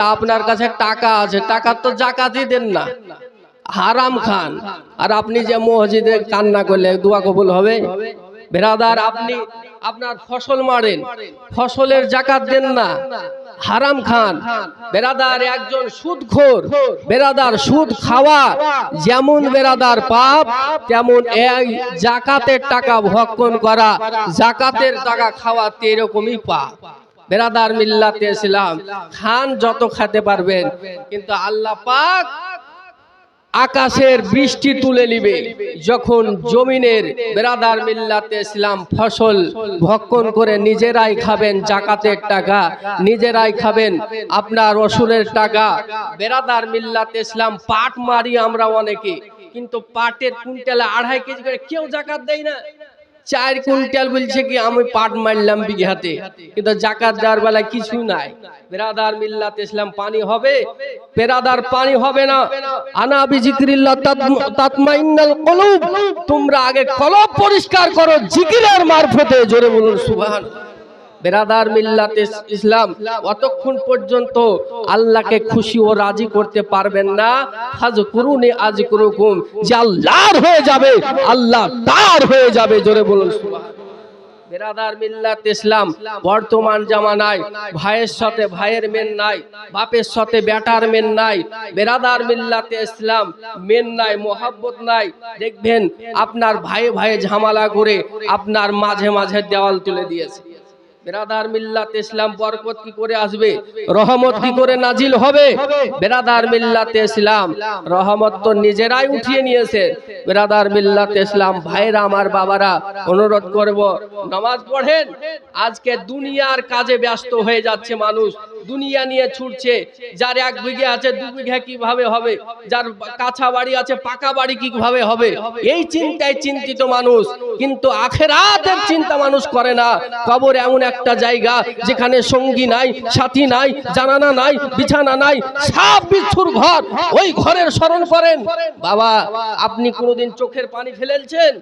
আপনার কাছে টাকা আছে টাকার তো জাকাতই দেন না। হারাম খান। আর আপনি যে মসজিদে কান্না করলে দোয়া কবুল হবে? বেরাদার, আপনি আপনার ফসল মারেন। ফসলের জাকাত দেন না। হারাম খান। বেরাদার একজন সুদখোর। বেরাদার সুদ খাওয়া যেমন বেরাদার পাপ, তেমন এই জাকাতের টাকা ভক্ষণ করা, জাকাতের টাকা খাওয়া এরকমই পাপ। বেরাদার মিল্লাতে ইসলাম খান যত খেতে পারবেন, কিন্তু আল্লাহ পাক আকাশের বৃষ্টি তুলে নিবে। যখন জমিনের বেরাদার মিল্লাতে ইসলাম ফসল ভক্ষণ করে নিজেরাই খাবেন, জাকাতের টাকা নিজেরাই খাবেন, আপনার রসুনের টাকা। বেরাদার মিল্লাতে ইসলাম পাট মারি আমরা অনেকে, কিন্তু পাটের কুইন্টালে আড়াই কেজি করে কেউ জাকাত দেয় না। চার কুইন্টাল বলছে কি, আমি পাট মারলাম বিঘাতে। কিন্তু জাকাত দেওয়ার বেলায় কিছু নাই। বেরাদার মিল্লাত ইসলাম পানি হবে, বেরাদার পানি হবে না। আনা বিজিক্রিল্লাহ তাতমাইন্নাল কলব, তোমরা আগে কলব পরিষ্কার করো, জিকিরের মারফতে জোরে বলুন সুবহান বেরাদার মিল্লাত ইসলাম, অতক্ষণ পর্যন্ত আল্লাহকে খুশি ও রাজি করতে পারবেন না। হাজ করুনি আজ করুকুম যে আল্লাহর হয়ে যাবে, আল্লাহ তার হয়ে যাবে, জোরে বলুন বেরাদার মিল্লাত ইসলাম, বর্তমান জামানায় ভাইয়ের সাথে ভাইয়ের মেন নাই, বাপের সাথে বেটার মেন নাই। বেরাদার মিল্লাতে ইসলাম, মেন নাই, মোহাব্বত নাই। দেখবেন আপনার ভাই ভাই ঝামেলা করে আপনার মাঝে মাঝে দেওয়াল তুলে দিয়েছে। বেরাদার মিল্লাত ইসলাম বরকত কি করে আসবে? রহমত কি করে নাজিল হবে? বেরাদার মিল্লাত ইসলাম, রহমত তো নিজেরাই উঠিয়ে নিয়েছে। বেরাদার মিল্লাত ইসলাম, ভাইরা আমার বাবারা, অনুরোধ করব, নামাজ পড়েন। আজকে দুনিয়ার কাজে ব্যস্ত হয়ে যাচ্ছে মানুষ। দুনিয়া নিয়ে ছুটছে। যার এক বিঘে আছে, দু বিঘা কীভাবে হবে? যার কাঁচা বাড়ি আছে, পাকা বাড়ি কীভাবে হবে? এই চিন্তায় চিন্তিত মানুষ। কিন্তু আখেরাতের চিন্তা মানুষ করে না। কবর এমন একটা জায়গা যেখানে সঙ্গী নাই, সাথী নাই, জানানা নাই, বিছানা নাই সাপ বিচ্ছুর ঘর। ওই ঘরের স্মরণ করেন। বাবা, আপনি কোনোদিন চোখের পানি ফেলেছেন?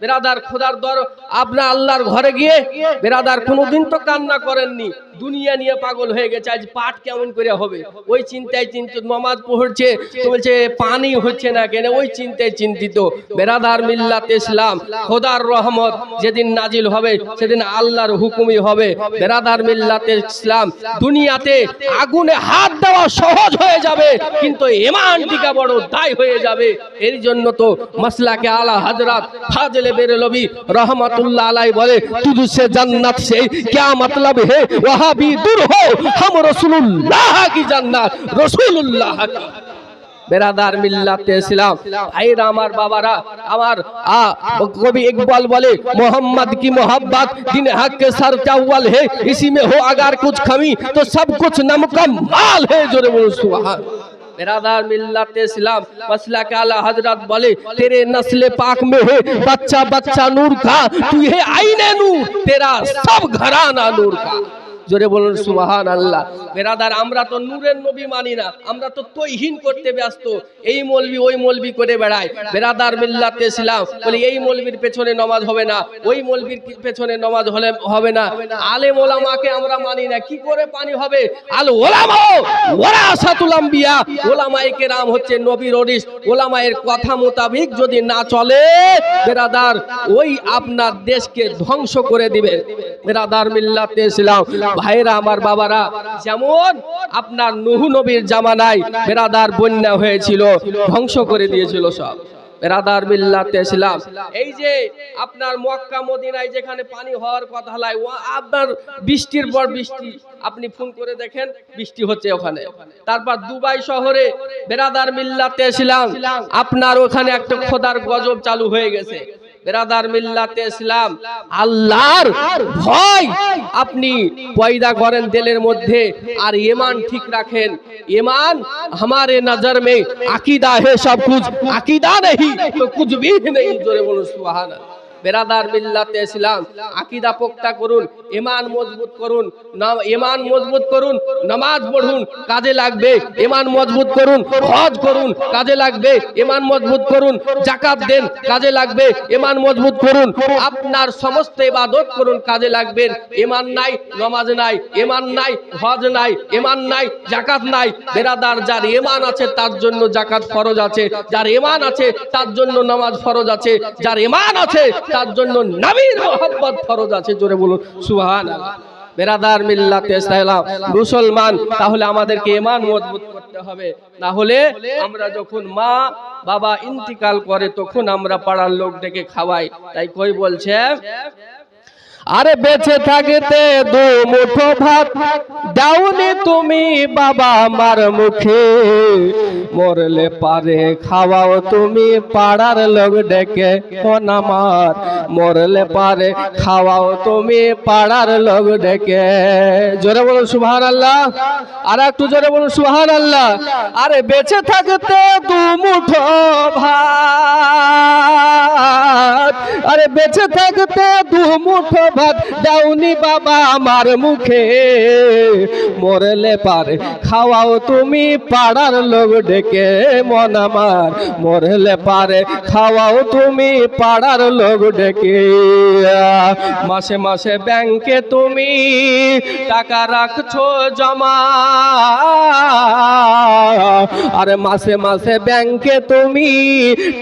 বেরাদার খোদার দর আপনার আল্লাহর ঘরে গিয়ে বেরাদার কোনোদিন তো কান্না করেননি। দুনিয়া নিয়ে পাগল হয়ে গেছে আজ পাঠ কেমন করে হবে? ওই চিন্তায় চিন্তিত, নমাজ পড়ছে, তো বলছে, পানি হচ্ছে না কেন? ওই চিন্তায় চিন্তিত। বেরাদার মিল্লাত ইসলাম, খোদার রহমত যেদিন নাজিল হবে, সেদিন আল্লাহর হুকুমই হবে। বেরাদার মিল্লাত ইসলাম, দুনিয়াতে আগুনে হাত দেওয়া সহজ হয়ে যাবে, কিন্তু এমান টিকা বড় দায় হয়ে যাবে। এর জন্য তো মাসলাকে আলা হাজরাত ফাজলে বেরেলবি রহমাতুল্লাহ আলাই বলে তুদু সে জান্নাত সেই ক্যা মতলব হে, ওয়াহাবি দূর হো হাম रसूलुल्लाह की जन्नत रसूलुल्लाह की বেরাদার মিল্লাতে ইসলাম ভাইরা আমার বাবারা আমার আ কবি ইকবাল বলে मोहम्मद की मोहब्बत दिन हक के सर चावल है इसी में हो अगर कुछ कमी तो सब कुछ नमकमाल है जोरे बोलो सुभान बेरादार मिल्लत इस्लाम मसला के आला हजरत बोले तेरे नस्ल पाक में है बच्चा बच्चा नूर का तू है आईने नूर तेरा सब घराना नूर का জোরে বলুন সুবাহান আল্লাহ বেরাদার আমরা তো নূরের নবী মানি না আমরা তো তৈহীন করতে ব্যস্ত। এই মলবি ওই মলবি করে বেড়ায়। বেরাদার মিল্লাতে ছিলাম বলি এই মলবির পেছনে নমাজ হবে না ওই মলবির পেছনে নমাজ হলে হবে না। আলেম ওলামাকে আমরা মানি না কি করে পানি হবে? আল ওলামা ওরা আসাতুল আম্বিয়া। ওলামায়ে কেরাম হচ্ছে নবীর ওরিস ওলামায়ের কথা মোতাবিক যদি না চলে বেরাদার ওই আপনার দেশকে ধ্বংস করে দিবে। বেরাদার মিল্লাতে ইসলাম ভাইরা, আমার বাবারা, যেমন আপনার নুহু নবীর জামানায় বেরাদার বন্যা হয়েছিল, ধ্বংস করে দিয়েছিল সব। বেরাদার মিল্লাতে ইসলাম এই যে আপনার মক্কা, মদিনায় যেখানে পানি হওয়ার কথা হয় ও আপনার বৃষ্টির পর বৃষ্টি। আপনি ফোন করে দেখেন, বৃষ্টি হচ্ছে ওখানে। তারপর দুবাই শহরে বেরাদার মিল্লাতে ইসলাম আপনার ওখানে একটা খোদার গজব চালু হয়ে গেছে। বেরাদার মিল্লাতে ইসলাম আল্লাহর ভয় আপনি পয়দা করেন দিলের মধ্যে আর ইমান ঠিক রাখেন ইমান हमारे नजर में अकीदा है सब कुछ अकीदा नहीं तो कुछ भी नहीं জোরে বলুন সুবহান বেরাদার মিল্লাতে ইসলাম আকিদা পোক্তা করুন ইমান মজবুত করুন ইমান মজবুত করুন, নামাজ পড়ুন, কাজে লাগবে, ইমান মজবুত করুন, হজ করুন, কাজে লাগবে, ইমান মজবুত করুন, জাকাত দেন, কাজে লাগবে, ইমান মজবুত করুন, আপনার সমস্ত ইবাদত করুন, কাজে লাগবেন ইমান নাই, নামাজ নাই, ইমান নাই, হজ নাই, ইমান নাই, জাকাত নাই, বেরাদার যার ইমান আছে তার জন্য জাকাত ফরজ আছে, যার ইমান আছে তার জন্য নামাজ ফরজ আছে, যার ইমান আছে তার জন্য নবীর মোহাম্মত ফরজ আছে, জোরে বলুন বেরাদার মিল্লাতে ইসলাম মুসলমান, তাহলে আমাদেরকে ইমান মজবুত করতে হবে। না হলে আমরা যখন মা, বাবা ইন্তিকাল করে, তখন আমরা পাড়ার লোক ডেকে খাওয়াই। তাই কই বলছে? আরে বেঁচে থাকতে দু মুঠো ভাত দাউনি তুমি বাবা আমার মুখে। মরলে পারে খাওয়াও তুমি পাড়ার লোক ডেকে আমার মরলে পারে খাওয়াও তুমি পাড়ার লোক ডেকে। জোরে বলুন সুহান আল্লাহ আর একটু জোরে বলুন সুহান আল্লাহ আরে বেঁচে থাকতে দু মুঠো ভাত। আরে বেঁচে থাকতে দু মুঠো ভাত দাউনি বাবা আমার মুখে। মরলে পারে, খাওয়াও তুমি পাড়ার লোক ডেকে মন আমার। মরলে পারে, খাওয়াও তুমি পাড়ার লোক ডেকে। মাসে মাসে ব্যাংকে তুমি টাকা রাখছো জমা। আরে মাসে মাসে ব্যাংকে তুমি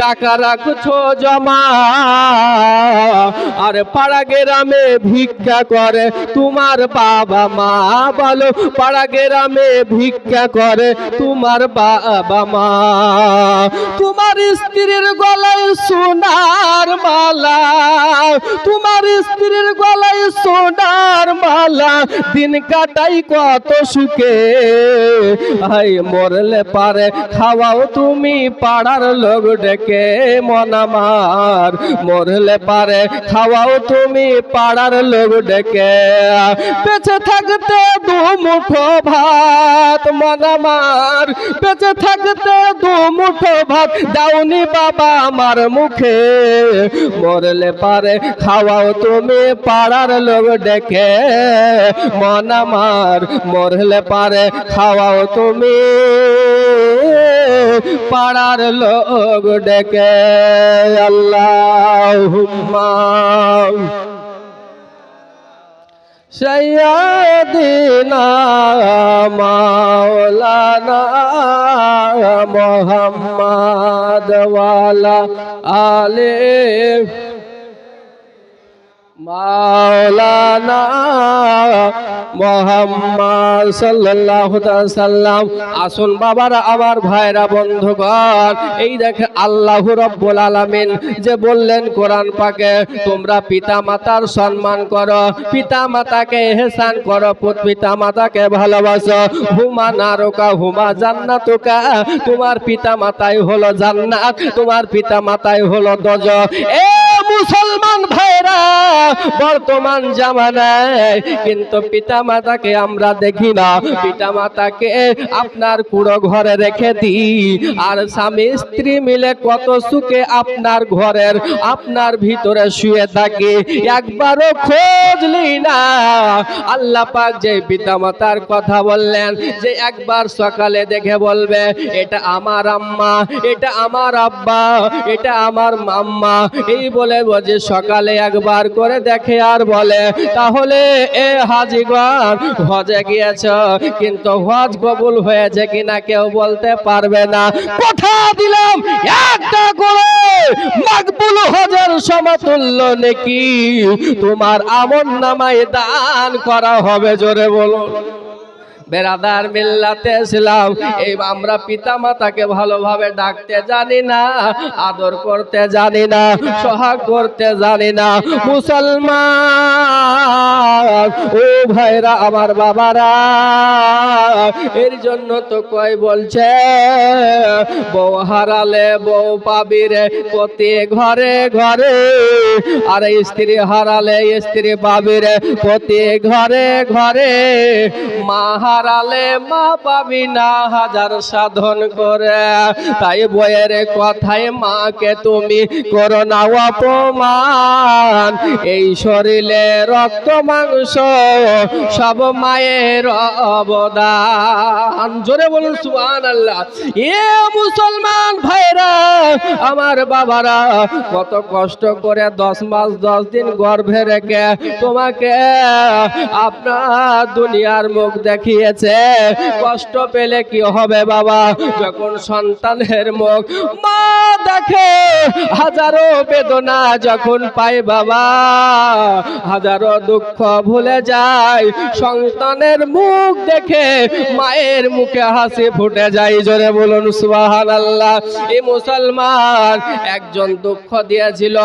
টাকা রাখছো জমা। আরে পাড়া গ্রামে ভিক্ষা করে। তোমার বাবা মা বলো, পাড়া গ্রামে ভিক্ষা করে। তোমার বাবা মা, তোমার স্ত্রীর গলায় সোনার মালা, তোমার স্ত্রীর গলায় সোনার মালা। দিন কাটাই কত সুখে, হাই মরলে পারে। খাওয়াও তুমি পাড়ার লোক ডেকে মনামার মরলে পারে। খাওয়াও তুমি পাড়ার লোক ডেকে বেঁচে থাকতে দু মুঠো ভাত আমার বেঁচে থাকতে দু মুঠো ভাত দাউনি বাবা আমার মুখে। মরলে পারে খাওয়াও তুমি পাড়ার লোক ডেকে মন আমার মরলে পারে খাওয়াও তুমি পাড়ার লোক ডেকে আল্লাহ সৈয়দিনা মাওলানা মোহাম্মদ ওয়ালা আলে মাওলানা মোহাম্মদ সাল্লাল্লাহু সাল্লাম আসুন ভাইরা, বন্ধুগণ, এই দেখে আল্লাহ আলামিন যে বললেন কোরআন পাকে, তোমরা পিতা মাতার সম্মান করো পিতা মাতাকে এহসান করো, পুত মাতাকে ভালোবাসো। হুমা নারকা, হুমা জান্নাতুকা, তোমার পিতা মাতাই হলো জান্নাত, তোমার পিতা মাতাই হলো দজ এ মুসলমান! বর্তমান জামানায়। কিন্তু পিতা মাতাকে আমরা দেখি না। পিতা মাতাকে আপনার কুড়ো ঘরে রেখে দিই। আর স্বামী, স্ত্রী মিলে কত সুখে আপনার ঘরের, আপনার ভিতরে শুয়ে থাকে। একবারও খোঁজলি না। আল্লাহ পাক যে পিতা মাতার কথা বললেন, যে একবার সকালে দেখে বলবে, এটা আমার আম্মা, এটা আমার আব্বা, এটা আমার মাম্মা। এই বলে যে সকালে একবার করে দেখে আর বলে, তাহলে এ হাজিগণ হজে গিয়েছ, কিন্তু হজ কবুল হয়েছে কিনা কেউ বলতে পারবে না। কথা দিলাম একটা করে। মাকবুল হজের সমতুল্য নাকি। তোমার আমন নামায় দান করা হবে, জোরে বলুন। বেরাদার মিল্লাতে ছিলাম এই আমরা পিতা মাতাকে ভালোভাবে ডাকতে জানি না, আদর করতে জানি না, সহাগ করতে জানি না। মুসলমান! ও ভাইরা, আমার বাবারা, এর জন্য তো কই বলছে, বউ হারালে বউ পাবি রে প্রতি ঘরে ঘরে, আর স্ত্রী হারালে স্ত্রী পাবি রে প্রতি ঘরে ঘরে। মা হারালে মা পাবি না হাজার সাধন করে, তাই বইয়ের কথায় মাকে তুমি করো না অপমান। এই শরীরে রক্ত মাংস সব মায়ের অবদান। জোরে বলুন সুবহান আল্লাহ এ মুসলমান ভাইরা, আমার বাবারা, কত কষ্ট করে দশ মাস, দশ দিন গর্ভে রেখে তোমাকে আপনার দুনিয়ার মুখ দেখিয়েছে। কষ্ট পেলে কি হবে বাবা? যখন সন্তানের মুখ মা দেখে হাজারো বেদনা যখন পায় বাবা, হাজারো দুঃখ ভুলে যায়। সন্তানের মুখ দেখে মায়ের মুখে হাসি ফুটে যায়। জোরে বলুন সুবাহান আল্লাহ এই মুসলমান একজন দুঃখ দিয়েছিল।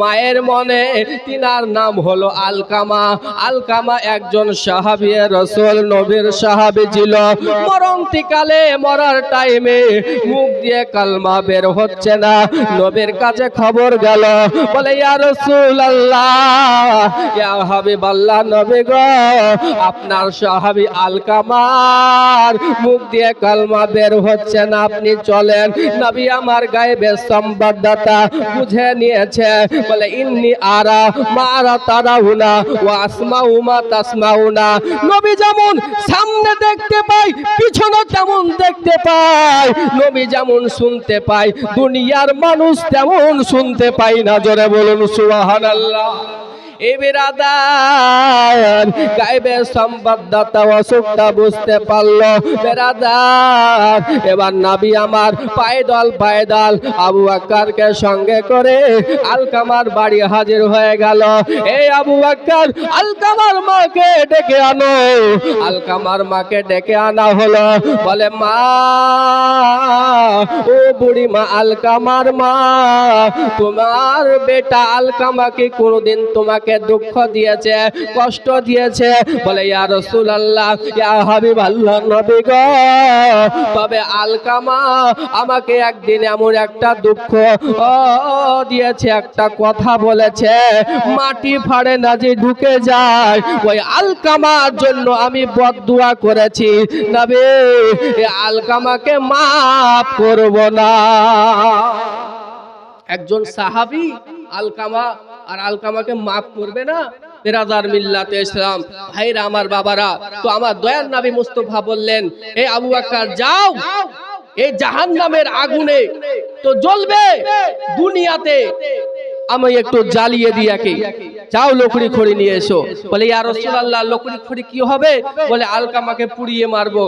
মায়ের মনে তিনার নাম হলো আলকামা। আলকামা একজন সাহাবি, রসুল, নবীর সাহাবি ছিল। মরণতিকালে মরার টাইমে মুখ দিয়ে কালমা বের হচ্ছে না। নবীর কাছে খবর গেল। বলে, ইয়া রসুল আল্লাহ ইয়া হাবিব আল্লাহ নবী গো, আপনার সাহাবি আলকামার, মুখ দিয়ে কালমা বের হচ্ছে না, আপনি চলেন। নবী আমার গায়েবের সংবাদদাতা বুঝে নিয়েছে। বলে, ইন্নি আরা মারা তারাহুনা ও আসমাউমা তাসমাউনা। নবী যেমন সামনে দেখতে পাই পিছনে তেমন দেখতে পাই নবী যেমন শুনতে পাই দুনিয়ার মানুষ তেমন শুনতে পাই না। জোরে বলুন সুবহানাল্লাহ। এই বেরাদার সংবাদদাতা অসুখটা বুঝতে পারল। বেরাদার এবার নাবি আমার পায়দল পায়দল আবু আক্কারকে সঙ্গে করে আলকামার বাড়ি হাজির হয়ে গেল। এই আবু আক্কার আলকামার মাকে ডেকে আনো। আলকামার মাকে ডেকে আনা হলো। বলে, মা, ও বুড়ি মা আলকামার মা, তোমার বেটা আলকামাকে কোনোদিন তোমাকে দুঃখ দিয়েছে, কষ্ট দিয়েছে। বলে, ইয়া রসুল আল্লাহ ইয়া হাবিব আল্লাহ নবী গো, তবে আলকামা আমাকে একদিন এমন একটা দুঃখ দিয়েছে, একটা কথা বলেছে, মাটি ফাড়ে না যে ঢুকে যায়। ওই আলকামার জন্য আমি বদদুয়া করেছি। নবী আলকামাকে মাফ করব না। একজন সাহাবি আলকামা আর আলকামাকে মাফ করবে না? মিল্লাতে ইসলাম। ভাইরা, আমার বাবারা, তো আমার নাবি বললেন এই আবু যাও। এই আগুনে তো জ্বলবে। দুনিয়াতে আমি একটু জ্বালিয়ে দিয়াকে যাও, লকড়ি খড়ি নিয়ে এসো। বলে, ইয়া রাসূলুল্লাহ, লকড়ি খড়ি কি হবে? বলে, আলকামাকে পুড়িয়ে মারবো।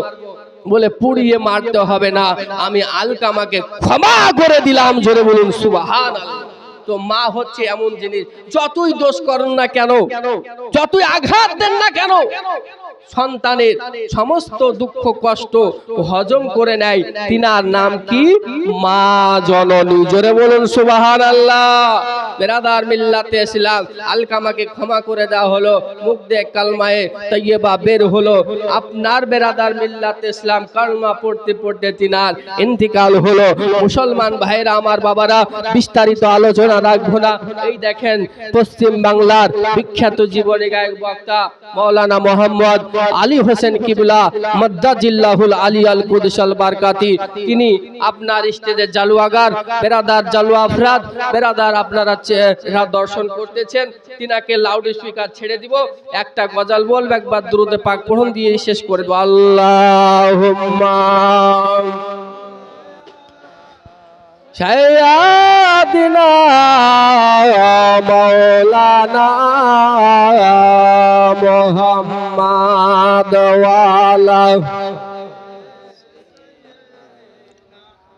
বলে, পুড়িয়ে মারতে হবে না। আমি আলকামাকে ক্ষমা করে দিলাম। জোরে বলুন সুবাহান তো মা হচ্ছে এমন জিনিস যতই দোষ করেন না কেন যতই আঘাত দেন না কেন সন্তানের সমস্ত দুঃখ, কষ্ট হজম করে নেয়। তিনার নাম কি? মা জননী। জোরে বলুন সুবাহান আল্লাহ বেরাদার মিল্লাতে এসেছিলাম। আলকামাকে ক্ষমা করে দেওয়া হলো। মুখ দিয়ে কালমায়ে তৈয়বা বের হলো। আপনার বেরাদার মিল্লাতে ইসলাম কালমা পড়তে পড়তে তিনার ইন্তিকাল হলো। মুসলমান ভাইরা আমার বাবারা, বিস্তারিত আলোচনা রাখব না। এই দেখেন, পশ্চিম বাংলার বিখ্যাত জীবনী গায়ক বক্তা মৌলানা মোহাম্মদ আলী হোসেন কিবলা মদ্দাজিল্লাহুল আলী আল কুদসাল বারকাতি। তিনি আপনার স্টেজের জালুয়াগার বেরাদার জালুয়া আফরাদ বেরাদার আপনারা দর্শন করতেছেন। তিনাকে লাউড স্পিকার ছেড়ে দিব। একটা গজাল বলব একবার দ্রুতে পাক পড়ন দিয়ে শেষ করে দেবো। আল্লাহ সৈয়াদিনা মৌলানা মোহাম্মদ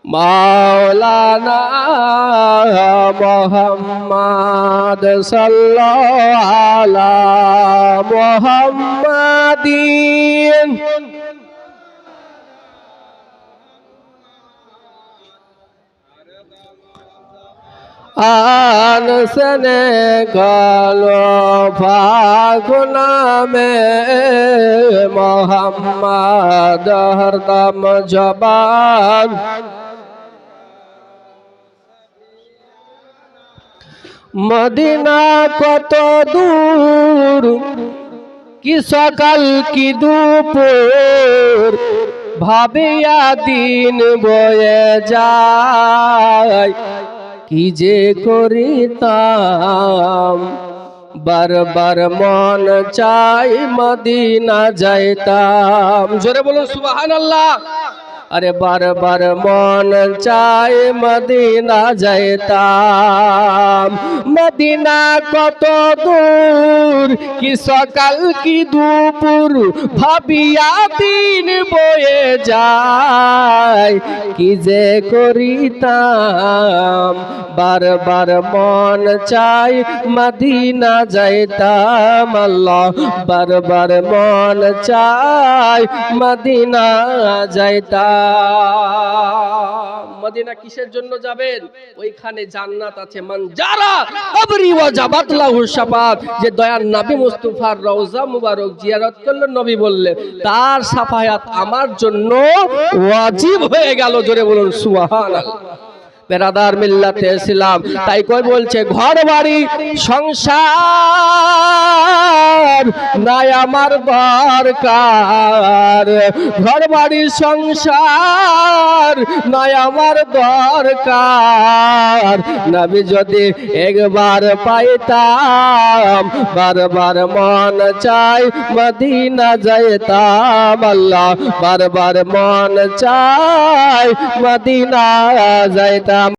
মাওলানা মোহাম্মদ সাল্লাল্লাহু আলা মোহাম্মাদিন আনসনে কালো ফাগুনা মে মোহাম্মদ হরদম জবান। মদিনা কত দূর, কি সকাল, কি দুপুর, ভাবিয়া দিন বয়ে যায়। কি যে করিতাম? বারবার মন চাই মদিনা যাইতাম। জোরে বলুন সুবাহান আল্লাহ আরে বারবার মন চাই মদিনা যাইতাম। মদিনা কত দূর, কি সকাল, কি দুপুর, ভাবিয়া দিন বয়ে যায়। কি যে করিতাম, বারবার মন চাই মদিনা যাইতাম। আল্লাহ, বারবার মন চাই মদিনা যাইতাম। মদিনা কিসের জন্য যাবেন? ওইখানে জান্নাত আছে। মান যারা কবরি ওয়া শাফাত। যে দয়ার নবী মুস্তাফার রওজা মুবারক জিয়ারত নবী বললেন, তার সাফায়াত আমার জন্য ওয়াজিব হয়ে গেল। জোরে বলুন, সুবহানাল্লাহ। বেরাদার মিল্লাতে ছিলাম তাই কই বলছে ঘর বাড়ি সংসার নাই আমার দরকার। ঘর বাড়ি সংসার নাই আমার দরকার। নবী যদি একবার পাইতাম, বারবার মন চাই মদিনা যাইতাম। আল্লাহ বারবার মন চাই মদিনা যাইতাম।